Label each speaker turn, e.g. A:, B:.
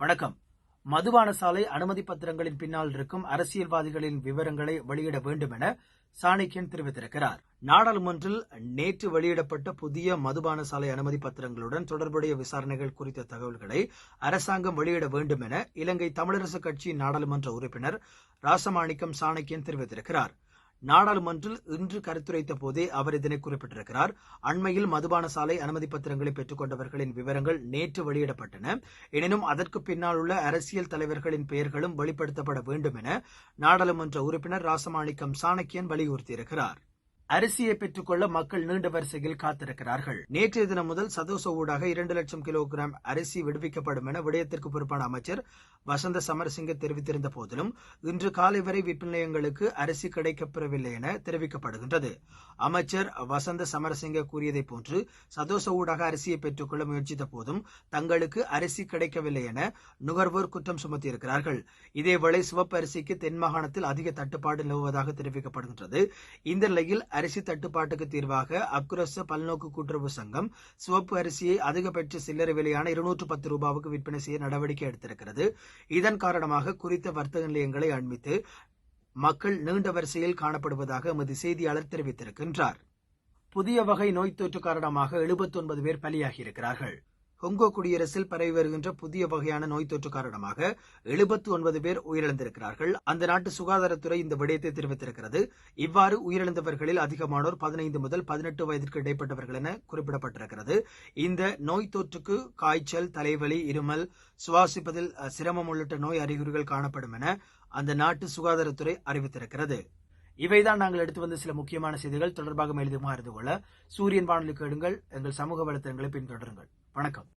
A: வணக்கம். மதுபான சாலை அனுமதி பத்திரங்களின் பின்னால் இருக்கும் அரசியல்வாதிகளின் விவரங்களை வெளியிட வேண்டும் என சாணக்கியன் தெரிவித்திருக்கிறார். நாடாளுமன்றில் நேற்று வெளியிடப்பட்ட புதிய மதுபான சாலை அனுமதி பத்திரங்களுடன் தொடர்புடைய விசாரணைகள் குறித்த தகவல்களை அரசாங்கம் வெளியிட வேண்டும் என இலங்கை தமிழரசுக் கட்சியின் நாடாளுமன்ற உறுப்பினர் ராசமாணிக்கம் சாணக்கியன் தெரிவித்திருக்கிறார். நாடாளுமன்றில் இன்று கருத்துரைத்த போதே அவர் இதனை குறிப்பிட்டிருக்கிறார். அண்மையில் மதுபான சாலை அனுமதி பத்திரங்களை பெற்றுக் கொண்டவர்களின் விவரங்கள் நேற்று வெளியிடப்பட்டன. எனினும் அதற்கு பின்னால் உள்ள அரசியல் தலைவர்களின் பெயர்களும் வெளிப்படுத்தப்பட வேண்டும் என நாடாளுமன்ற உறுப்பினர் ராசமாணிக்கம் சாணக்கியன் வலியுறுத்தியிருக்கிறார். அரிசியை பெற்றுக்கொள்ள மக்கள் நீண்ட வரிசையில் காத்திருக்கிறார்கள். நேற்றைய தினம் முதல் சதோச ஊடாக இரண்டு லட்சம் கிலோகிராம் அரிசி விடுவிக்கப்படும் என விடயத்திற்கு பொறுப்பான அமைச்சர் வசந்த சமரசிங்க தெரிவித்திருந்த போதிலும் இன்று காலை வரை விற்பனையங்களுக்கு அரிசி கிடைக்கப்பெறவில்லை என தெரிவிக்கப்படுகின்றது. அமைச்சர் வசந்த சமரசிங்க கூறியதை போன்று சதோச ஊடாக அரிசியை பெற்றுக்கொள்ள முயற்சித்த போதும் தங்களுக்கு அரிசி கிடைக்கவில்லை என நுகர்வோர் குற்றம் சுமத்தியிருக்கிறார்கள். இதேவேளை சிவப்பு அரிசிக்கு தென் மாகாணத்தில் அதிக தட்டுப்பாடு நிலவுவதாக தெரிவிக்கப்படுகின்றது. இந்த நிலையில் அரிசி தட்டுப்பாட்டுக்கு தீர்வாக அக்குரச பல்நோக்கு கூட்டுறவு சங்கம் சிவப்பு அரிசியை அதிகபட்ச சில்லறை விலையான இருநூற்று பத்து ரூபாவுக்கு விற்பனை செய்ய நடவடிக்கை எடுத்திருக்கிறது. இதன் காரணமாக குறித்த வர்த்தக நிலையங்களை அண்மித்து மக்கள் நீண்ட வரிசையில் காணப்படுவதாக எமது செய்தியாளர் தெரிவித்திருக்கின்றார். புதிய வகை நோய் தொற்று காரணமாக 79 பேர் பலியாகியிருக்கிறார்கள். கொங்கோ குடியரசில் பரவி வருகின்ற புதிய வகையான நோய் தொற்று காரணமாக 79 ஒன்பது பேர் உயிரிழந்திருக்கிறார்கள். அந்த நாட்டு சுகாதாரத்துறை இந்த விடயத்தை தெரிவித்திருக்கிறது. இவ்வாறு உயிரிழந்தவர்களில் அதிகமானோர் பதினைந்து முதல் பதினெட்டு வயதிற்கு இடைப்பட்டவர்கள் என குறிப்பிடப்பட்டிருக்கிறது. இந்த நோய் தொற்றுக்கு காய்ச்சல் தலைவலி இருமல் சுவாசிப்பதில் அஹ், சிரமம் உள்ளிட்ட நோய் அறிகுறிகள் காணப்படும் என அந்த நாட்டு சுகாதாரத்துறை அறிவித்திருக்கிறது. இவைதான் நாங்கள் எடுத்து வந்த சில முக்கியமான செய்திகள். தொடர்பாக மேலதிகமாக அறிந்து கொள்ள சூரியன் வானொலி கேளுங்கள். எங்கள் சமூக வலைத்தளங்களை பின்தொடருங்கள். வணக்கம்.